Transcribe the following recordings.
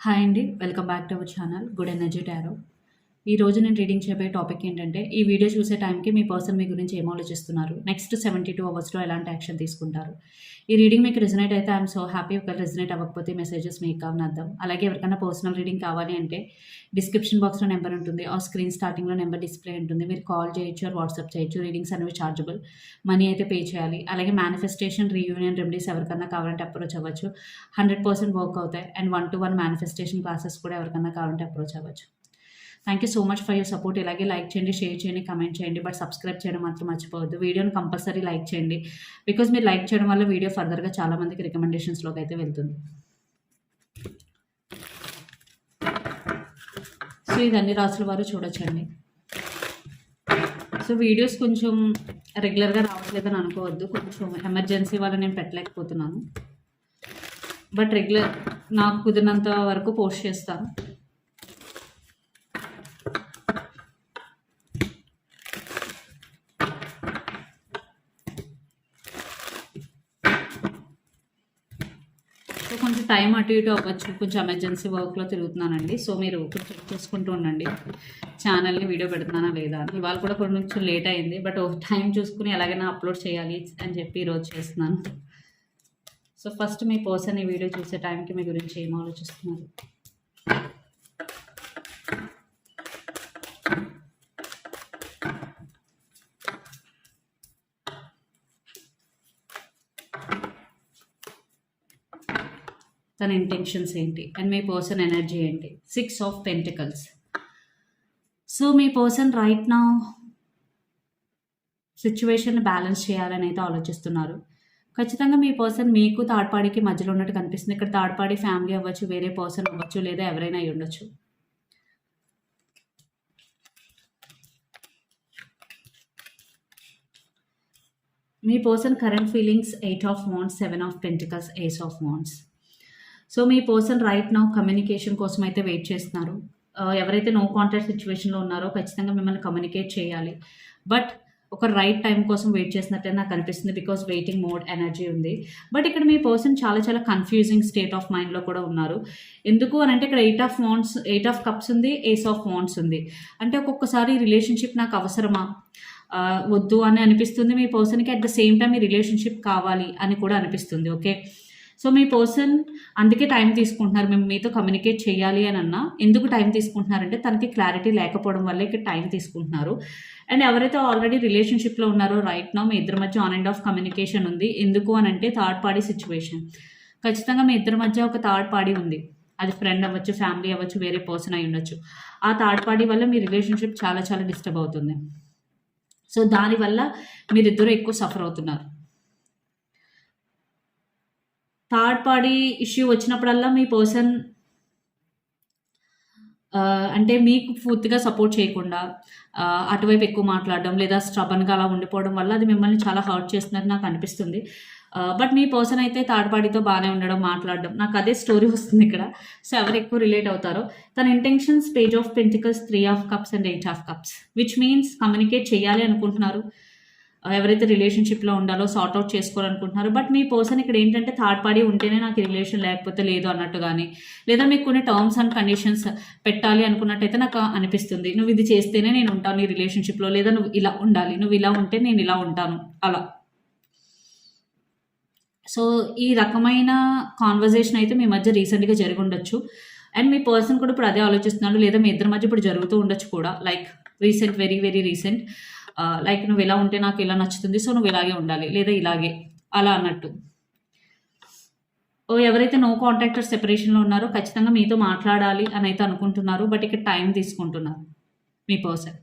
Hi అండి welcome back to our channel good energy tarot. ఈ రోజు నేను రీడింగ్ చేయబోయే టాపిక్ ఏంటంటే ఈ వీడియో చూసే టైంకి మీ పర్సన్ మీ గురించి ఏం ఆలోచిస్తున్నారు? నెక్స్ట్ సెవెంటీ టూ అవర్స్లో ఎలాంటి యాక్షన్ తీసుకుంటారు? ఈ రీడింగ్ మీకు రిజనేట్ అయితే ఐఎమ్ సో హ్యాపీ ఒకవేళ రిజనేట్ అవ్వకపోతే మెసేజెస్ మీకు కావాలని అర్థం. అలాగే ఎవరికైనా పర్సనల్ రీడింగ్ కావాలి అంటే డిస్క్రిప్షన్ బాక్స్లో నెంబర్ ఉంటుంది ఆ స్క్రీన్ స్టార్టింగ్లో నెంబర్ డిస్ప్లే ఉంటుంది. మీరు కాల్ చేయొచ్చు వాట్సాప్ చేయొచ్చు. రీడింగ్స్ అనేవి చార్జబుల్ మనీ అయితే పే చేయాలి. అలాగే మేనిఫెస్టేషన్ రీయూనియన్ రెమెడీస్ ఎవరికైనా కావాలంటే అప్రోచ్ అవ్వచ్చు. హండ్రెడ్ పర్సెంట్ వర్క్ అవుతాయి. And one two one manifestation classes కూడా ఎవరికైనా కావాలంటే అప్రోచ్ అవ్వచ్చు. Thank you so much for your support ఇలాగే లైక్ చేయండి షేర్ చేయండి కమెంట్ చేయండి బట్ సబ్స్క్రైబ్ చేయడం మాత్రం మర్చిపోవద్దు. వీడియోని కంపల్సరీ లైక్ చేయండి. బికాజ్ మీరు లైక్ చేయడం వల్ల వీడియో ఫర్దర్గా చాలామందికి రికమెండేషన్స్లోకి అయితే వెళ్తుంది. సో ఇది అన్ని రాసుల వారు చూడొచ్చండి. సో వీడియోస్ కొంచెం రెగ్యులర్గా రావట్లేదని అనుకోవద్దు. కొంచెం ఎమర్జెన్సీ వల్ల నేను పెట్టలేకపోతున్నాను. బట్ రెగ్యులర్ నాకు కుదిరినంత వరకు పోస్ట్ చేస్తాను సో కొంచెం టైం అటు ఇటు అవ్వచ్చు. కొంచెం ఎమర్జెన్సీ వర్క్లో తిరుగుతున్నానండి. సో మీరు కొంచెం చూసుకుంటూ ఉండండి. ఛానల్ని వీడియో పెడుతున్నానా లేదా అని. ఇవాళ కూడా కొంచెం లేట్ అయింది. బట్ టైం చూసుకుని ఎలాగైనా అప్లోడ్ చేయాలి అని చెప్పి ఈరోజు చేస్తున్నాను. సో ఫస్ట్ మీ పర్సన్ ఈ వీడియో చూసే టైంకి మీ గురించి ఏం ఆలోచిస్తున్నారు? తన ఇంటెన్షన్స్ ఏంటి? అండ్ మీ పర్సన్ ఎనర్జీ ఏంటి? సిక్స్ ఆఫ్ పెంటికల్స్ సో మీ పర్సన్ రైట్ నా సిచ్యువేషన్ బ్యాలెన్స్ చేయాలని అయితే ఆలోచిస్తున్నారు. ఖచ్చితంగా మీ పర్సన్ మీకు థర్డ్ పార్టీకి మధ్యలో ఉన్నట్టు కనిపిస్తుంది. ఇక్కడ థర్డ్ పార్టీ ఫ్యామిలీ అవ్వచ్చు వేరే పర్సన్ అవ్వచ్చు లేదా ఎవరైనా అయి ఉండొచ్చు. మీ person current feelings eight of wands seven of pentacles ace of wands so me person right now communication కోసం అయితే వెయిట్ చేస్తున్నారు. ఎవరైతే నో కాంటాక్ట్ సిచ్యువేషన్లో ఉన్నారో ఖచ్చితంగా మిమ్మల్ని కమ్యూనికేట్ చేయాలి. బట్ ఒక రైట్ టైం కోసం వెయిట్ చేసినట్టే నాకు అనిపిస్తుంది బికాస్ వెయిటింగ్ మోడ్ ఎనర్జీ ఉంది. బట్ ఇక్కడ మీ పర్సన్ చాలా చాలా కన్ఫ్యూజింగ్ స్టేట్ ఆఫ్ మైండ్లో కూడా ఉన్నారు. ఎందుకు అని అంటే ఇక్కడ eight of wands eight of cups ఉంది ఏస్ ఆఫ్ వాన్స్ ఉంది. అంటే ఒక్కొక్కసారి రిలేషన్షిప్ నాకు అవసరమా? వద్దు అని అనిపిస్తుంది మీ పర్సన్కి. అట్ ద సేమ్ టైం మీ రిలేషన్షిప్ కావాలి అని కూడా అనిపిస్తుంది ఓకే? సో మీ పర్సన్ అందుకే టైం తీసుకుంటున్నారు మేము మీతో కమ్యూనికేట్ చేయాలి అని అన్నా ఎందుకు టైం తీసుకుంటున్నారంటే తనకి క్లారిటీ లేకపోవడం వల్ల ఇక్కడ టైం తీసుకుంటున్నారు. అండ్ ఎవరైతే ఆల్రెడీ రిలేషన్షిప్లో ఉన్నారో రైట్ నో మీ ఇద్దరి మధ్య ఆన్ అండ్ ఆఫ్ కమ్యూనికేషన్ ఉంది. ఎందుకు అని అంటే థర్డ్ పార్టీ సిచ్యువేషన్. ఖచ్చితంగా మీ ఇద్దరి మధ్య ఒక థర్డ్ పార్టీ ఉంది. అది ఫ్రెండ్ అవ్వచ్చు ఫ్యామిలీ అవ్వచ్చు వేరే పర్సన్ అయి ఉండొచ్చు. ఆ థర్డ్ పార్టీ వల్ల మీ రిలేషన్షిప్ చాలా చాలా డిస్టర్బ్ అవుతుంది. సో దానివల్ల మీరిద్దరూ ఎక్కువ సఫర్ అవుతున్నారు. థర్డ్ పార్టీ ఇష్యూ వచ్చినప్పుడల్లా మీ పర్సన్ అంటే మీకు పూర్తిగా సపోర్ట్ చేయకుండా అటువైపు ఎక్కువ మాట్లాడడం లేదా స్ట్రబన్గా అలా ఉండిపోవడం వల్ల అది మిమ్మల్ని చాలా హర్ట్ చేస్తున్నట్టు నాకు అనిపిస్తుంది. బట్ మీ పర్సన్ అయితే థర్డ్ పార్టీతో బాగానే ఉండడం మాట్లాడడం నాకు అదే స్టోరీ వస్తుంది ఇక్కడ. సో ఎవరు ఎక్కువ రిలేట్ అవుతారో. తన intentions page of pentacles three of cups and eight of cups which means communicate చేయాలి అనుకుంటున్నారు. ఎవరైతే రిలేషన్షిప్లో ఉండాలో సార్ట్ అవుట్ చేసుకోవాలనుకుంటున్నారు. బట్ మీ పర్సన్ ఇక్కడ ఏంటంటే థర్డ్ పార్టీ ఉంటేనే నాకు రిలేషన్ లేకపోతే లేదు అన్నట్టు కానీ లేదా మీకు కొన్ని టర్మ్స్ అండ్ కండిషన్స్ పెట్టాలి అనుకున్నట్టయితే నాకు అనిపిస్తుంది. నువ్వు ఇది చేస్తేనే నేను ఉంటాను ఈ రిలేషన్షిప్లో లేదా నువ్వు ఇలా ఉండాలి నువ్వు ఇలా ఉంటే నేను ఇలా ఉంటాను. అలా. సో ఈ రకమైన కాన్వర్జేషన్ అయితే మీ మధ్య రీసెంట్గా జరిగి ఉండొచ్చు. అండ్ మీ పర్సన్ కూడా ఇప్పుడు అదే ఆలోచిస్తున్నాడు లేదా మీ ఇద్దరి మధ్య ఇప్పుడు జరుగుతూ ఉండొచ్చు కూడా like recent very very recent like నువ్వు ఇలా ఉంటే నాకు ఇలా నచ్చుతుంది సో నువ్వు ఇలాగే ఉండాలి లేదా ఇలాగే అలా అన్నట్టు. ఓ ఎవరైతే నో కాంట్రాక్టర్ సెపరేషన్లో ఉన్నారో ఖచ్చితంగా మీతో మాట్లాడాలి అని అయితే అనుకుంటున్నారు బట్ ఇక్కడ టైం తీసుకుంటున్నారు మీ person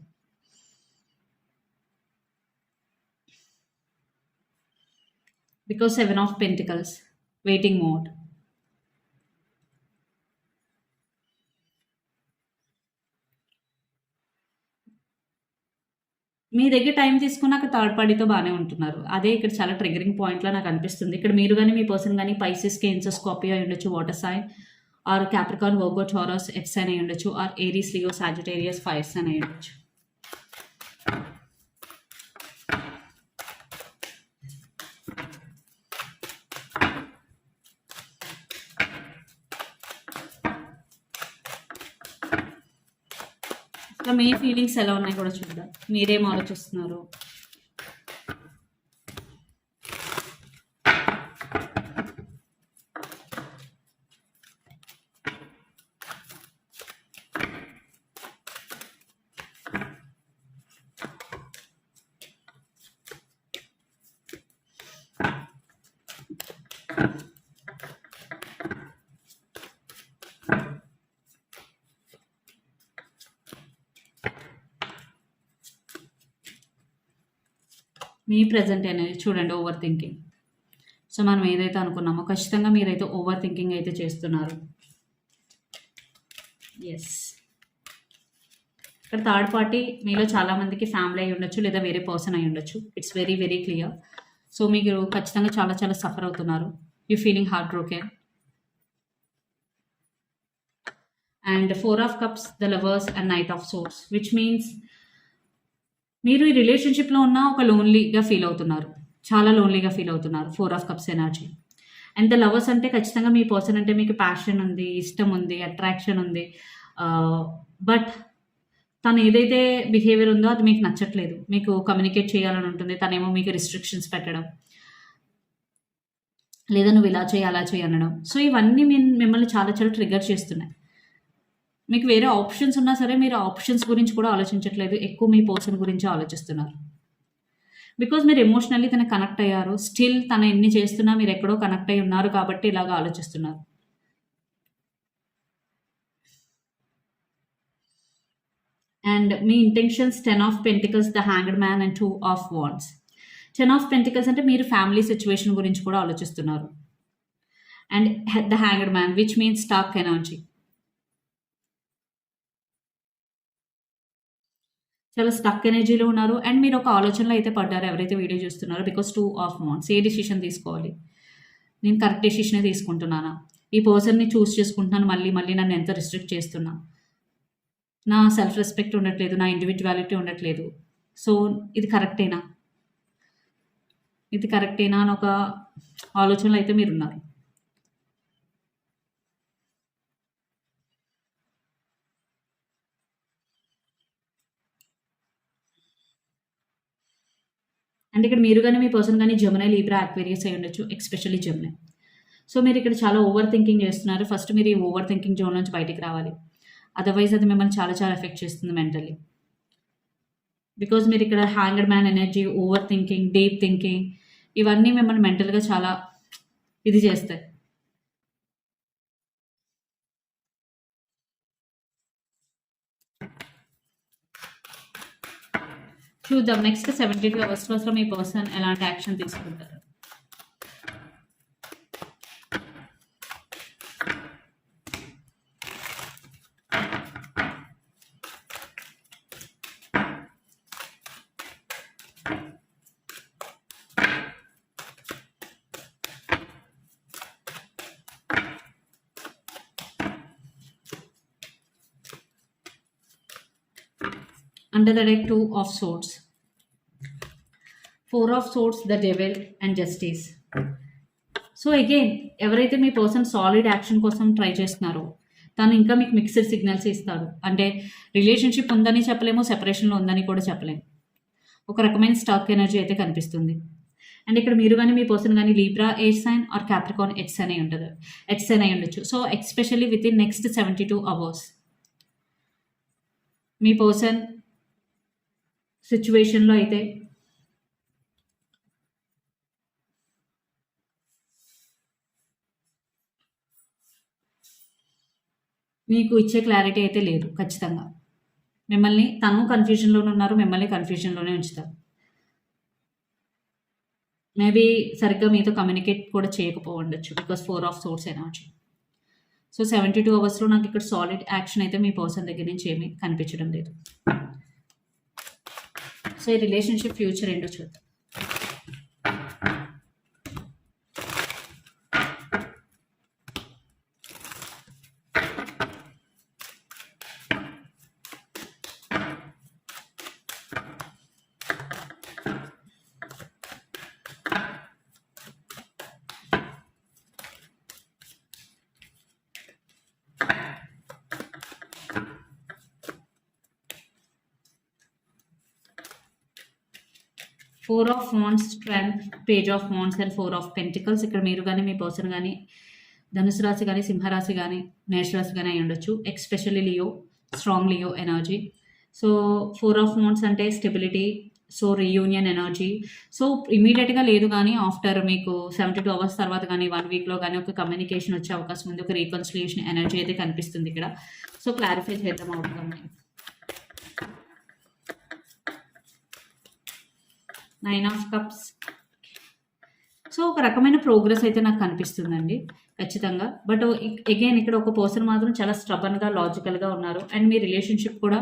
because seven of pentacles waiting mode మీ దగ్గర టైం తీసుకున్నాక థర్డ్ పార్టీతో బాగానే ఉంటున్నారు. అదే ఇక్కడ చాలా ట్రిగరింగ్ పాయింట్లో నాకు అనిపిస్తుంది. ఇక్కడ మీరు కానీ మీ పర్సన్ కానీ పైసెస్ కేన్సర్ స్కాపియో అయి ఉండొచ్చు water sign or Capricorn Virgo Taurus ఎఫ్సైన్ అని అయి ఉండొచ్చు or Aries Leo Sagittarius fires అని అయి ఉండొచ్చు ఇంకా మీ ఫీలింగ్స్ ఎలా ఉన్నాయి కూడా చూద్దాం. మీరేం ఆలోచిస్తున్నారు? మీ ప్రజెంట్ అనేది చూడండి ఓవర్ థింకింగ్ సో మనం ఏదైతే అనుకున్నామో ఖచ్చితంగా మీరైతే ఓవర్ థింకింగ్ అయితే చేస్తున్నారు. ఎస్ ఇక్కడ థర్డ్ పార్టీ మీలో చాలామందికి ఫ్యామిలీ అయి ఉండొచ్చు లేదా వేరే పర్సన్ అయి ఉండొచ్చు. It's very very clear so మీరు ఖచ్చితంగా చాలా చాలా సఫర్ అవుతున్నారు. You feeling heartbroken and four of cups the lovers and knight of swords which means మీరు ఈ రిలేషన్షిప్లో ఉన్న ఒక లోన్లీగా ఫీల్ అవుతున్నారు. చాలా లోన్లీగా ఫీల్ అవుతున్నారు. Four of cups energy and the lovers అంటే ఖచ్చితంగా మీ పర్సన్ అంటే మీకు ప్యాషన్ ఉంది ఇష్టం ఉంది అట్రాక్షన్ ఉంది. బట్ తను ఏదైతే బిహేవియర్ ఉందో అది మీకు నచ్చట్లేదు. మీకు కమ్యూనికేట్ చేయాలని ఉంటుంది. తనేమో మీకు రిస్ట్రిక్షన్స్ పెట్టడం. లేదా నువ్వు ఇలా చేయి అలా చేయి అనడం. సో ఇవన్నీ మిమ్మల్ని చాలా చాలా ట్రిగర్ చేస్తున్నాయి. మీకు వేరే ఆప్షన్స్ ఉన్నా సరే మీరు ఆప్షన్స్ గురించి కూడా ఆలోచించట్లేదు. ఎక్కువ మీ పర్సన్ గురించి ఆలోచిస్తున్నారు. బికాజ్ మీరు ఎమోషనల్లీ తన కనెక్ట్ అయ్యారు స్టిల్ తన ఎన్ని చేస్తున్నా మీరు ఎక్కడో కనెక్ట్ అయి ఉన్నారు కాబట్టి ఇలాగ ఆలోచిస్తున్నారు. And me intentions ten of pentacles the hanged man and two of wands ten of pentacles అంటే మీరు ఫ్యామిలీ సిచ్యువేషన్ గురించి కూడా ఆలోచిస్తున్నారు. And the hanged man which means stuck energy చాలా స్టక్ ఎనర్జీలో ఉన్నారు. అండ్ మీరు ఒక ఆలోచనలో అయితే పడ్డారు ఎవరైతే వీడియో చూస్తున్నారో because two of wands a decision తీసుకోవాలి? నేను కరెక్ట్ డెసిషనే తీసుకుంటున్నానా? ఈ పర్సన్ని చూస్ చేసుకుంటున్నాను మళ్ళీ మళ్ళీ నన్ను ఎంత రిస్ట్రిక్ట్ చేస్తున్నా? నా సెల్ఫ్ రెస్పెక్ట్ ఉండట్లేదు నా ఇండివిజువాలిటీ ఉండట్లేదు. సో ఇది కరెక్టేనా ఇది కరెక్టేనా అని ఒక ఆలోచనలో అయితే మీరు అంటే ఇక్కడ మీరు కానీ మీ పర్సన్ కానీ జమునై లీబ్రా అక్వేరియస్ అయి ఉండొచ్చు ఎక్స్పెషల్లీ జమునై. సో మీరు ఇక్కడ చాలా ఓవర్ థింకింగ్ చేస్తున్నారు. ఫస్ట్ మీరు ఈ ఓవర్ థింకింగ్ జోన్ నుంచి బయటికి రావాలి. అదర్వైజ్ అది మిమ్మల్ని చాలా చాలా ఎఫెక్ట్ చేస్తుంది మెంటల్లీ. బికాజ్ మీరు ఇక్కడ hanger man energy overthinking deep thinking ఇవన్నీ మిమ్మల్ని మెంటల్గా చాలా ఇది చేస్తాయి. చూద్దాం. నెక్స్ట్ సెవెంటీ టూ అవర్స్లో మీ పర్సన్ ఎలాంటి యాక్షన్ తీసుకుంటారు? Under the deck two of swords. Four of swords the devil and justice. So again ఎవరైతే మీ పర్సన్ సాలిడ్ యాక్షన్ కోసం ట్రై చేస్తున్నారో తను ఇంకా మీకు మిక్స్డ్ సిగ్నల్స్ ఇస్తాడు. అంటే రిలేషన్షిప్ ఉందని చెప్పలేము సెపరేషన్లో ఉందని కూడా చెప్పలేము ఒక రకమైన స్టాక్ ఎనర్జీ అయితే కనిపిస్తుంది. అండ్ ఇక్కడ మీరు కానీ మీ పర్సన్ కానీ Libra air sign or Capricorn ఎట్స్ అనే ఉంటుంది ఎట్స్ అనే ఉండొచ్చు so especially with in next seventy two hours me person సిచ్యువేషన్లో అయితే. మీకు ఇచ్చే క్లారిటీ అయితే లేదు ఖచ్చితంగా. మిమ్మల్ని తను కన్ఫ్యూజన్లోనే ఉన్నారు మిమ్మల్ని కన్ఫ్యూజన్లోనే ఉంచుతారు. మేబీ సరిగ్గా మీతో కమ్యూనికేట్ కూడా చేయకపోవచ్చు because four of swords energy so seventy two అవర్స్లో నాకు ఇక్కడ సాలిడ్ యాక్షన్ అయితే మీ పర్సన్ దగ్గర నుంచి ఏమీ కనిపించడం లేదు. సో ఈ రిలేషన్షిప్ ఫ్యూచర్ ఏంటో చూద్దాం. Four of wands strength page of wands and four of pentacles. ఇక్కడ మీరు కానీ మీ పర్సన్ కానీ ధనుసు రాశి కానీ సింహరాశి కానీ మేషరాశి కానీ అయి ఉండొచ్చు. Especially Leo strong Leo energy so four of wands అంటే stability so reunion energy so ఇమీడియట్గా లేదు కానీ ఆఫ్టర్ మీకు సెవెంటీ టూ అవర్స్ తర్వాత కానీ వన్ వీక్లో కానీ ఒక కమ్యూనికేషన్ వచ్చే అవకాశం ఉంది. ఒక రీకన్సిలియేషన్ ఎనర్జీ అయితే కనిపిస్తుంది ఇక్కడ. సో క్లారిఫై చేద్దాం అవుతుంది? నైన్ ఆఫ్ కప్స్ సో ఒక రకమైన ప్రోగ్రెస్ అయితే నాకు కనిపిస్తుందండి. ఖచ్చితంగా. బట్ అగైన్ ఇక్కడ ఒక పర్సన్ మాత్రం చాలా స్ట్రబన్గా లాజికల్గా ఉన్నారు. అండ్ మీ రిలేషన్షిప్ కూడా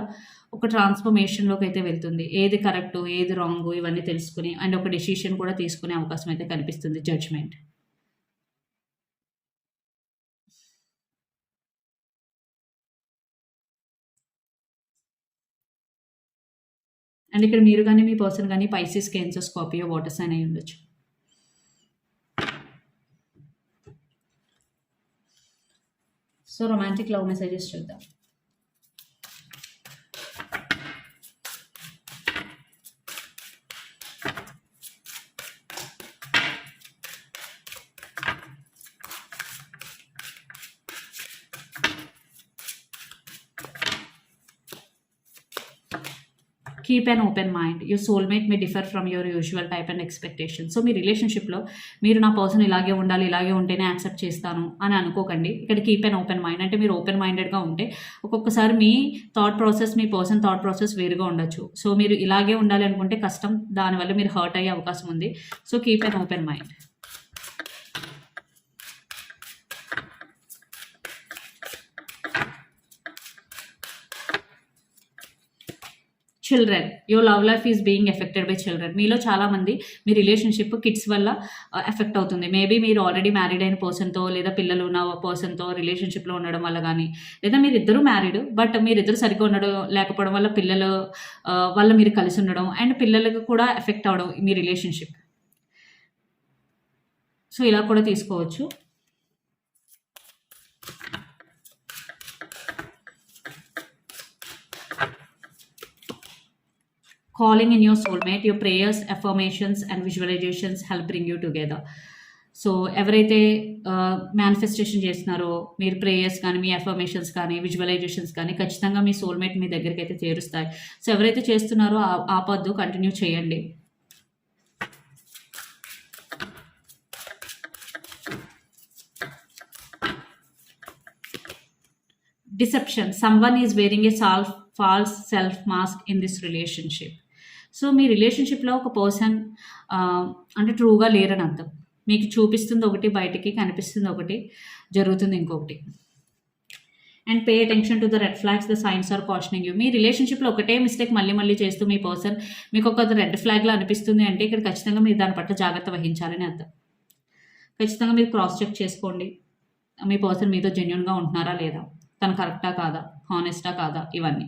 ఒక ట్రాన్స్ఫర్మేషన్లోకి అయితే వెళ్తుంది. ఏది కరెక్ట్ ఏది రాంగ్ ఇవన్నీ తెలుసుకుని అండ్ ఒక డెసిషన్ కూడా తీసుకునే అవకాశం అయితే కనిపిస్తుంది జడ్జ్మెంట్ అండ్ ఇక్కడ మీరు కానీ మీ పర్సన్ కానీ Pisces Cancer Scorpio water sign అయి ఉండొచ్చు. సో రొమాంటిక్ లవ్ మెసేజెస్ చూద్దాం. Keep an open mind your soulmate may differ from your usual type and expectation so మీ రిలేషన్షిప్లో మీరు నా పర్సన్ ఇలాగే ఉండాలి ఇలాగే ఉంటేనే యాక్సెప్ట్ చేస్తాను అని అనుకోకండి. ఇక్కడ కీప్ అన్ ఓపెన్ మైండ్ అంటే మీరు ఓపెన్ మైండెడ్గా ఉంటే ఒక్కొక్కసారి మీ థాట్ ప్రాసెస్ మీ పర్సన్ థాట్ ప్రాసెస్ వేరుగా ఉండొచ్చు. సో మీరు ఇలాగే ఉండాలి అనుకుంటే కష్టం. దానివల్ల మీరు హర్ట్ అయ్యే అవకాశం ఉంది. So keep an open mind children your love life is being affected by children మీలో చాలామంది మీ రిలేషన్షిప్ కిడ్స్ వల్ల ఎఫెక్ట్ అవుతుంది. మేబీ మీరు ఆల్రెడీ మ్యారీడ్ అయిన పర్సన్తో లేదా పిల్లలు ఉన్న పర్సన్తో రిలేషన్షిప్లో ఉండడం వల్ల కానీ లేదా మీరు ఇద్దరు మ్యారీడ్ బట్ మీరిద్దరు సరిగ్గా ఉండడం లేకపోవడం వల్ల పిల్లలు వల్ల మీరు కలిసి ఉండడం అండ్ పిల్లలకు కూడా ఎఫెక్ట్ అవడం మీ రిలేషన్షిప్ సో ఇలా కూడా తీసుకోవచ్చు. Calling in your soulmate your prayers affirmations and visualizations help bring you together. So ఎవరైతే మేనిఫెస్టేషన్ చేస్తున్నారో మీరు ప్రేయర్స్ కానీ మీ అఫర్మేషన్స్ కానీ విజువలైజేషన్స్ కానీ ఖచ్చితంగా మీ సోల్మేట్ మీ దగ్గరికి అయితే చేరుస్తాయి. సో ఎవరైతే చేస్తున్నారో ఆపద్దు కంటిన్యూ చేయండి. Deception someone is wearing a self false self mask in this relationship so మీ రిలేషన్షిప్లో ఒక పర్సన్ అంటే ట్రూగా లేరని అర్థం. మీకు చూపిస్తుంది ఒకటి బయటికి కనిపిస్తుంది ఒకటి జరుగుతుంది ఇంకొకటి. And pay attention to the red flags the signs are cautioning you. మీ రిలేషన్షిప్లో ఒకటే మిస్టేక్ మళ్ళీ మళ్ళీ చేస్తూ మీ పర్సన్ మీకు ఒక రెడ్ ఫ్లాగ్లో అనిపిస్తుంది అంటే ఇక్కడ ఖచ్చితంగా మీరు దాని పట్ల జాగ్రత్త వహించాలని అర్థం. ఖచ్చితంగా మీరు క్రాస్ చెక్ చేసుకోండి. మీ పర్సన్ మీతో జెన్యున్గా ఉంటున్నారా లేదా? తను కరెక్టా కాదా? హానెస్టా కాదా? ఇవన్నీ.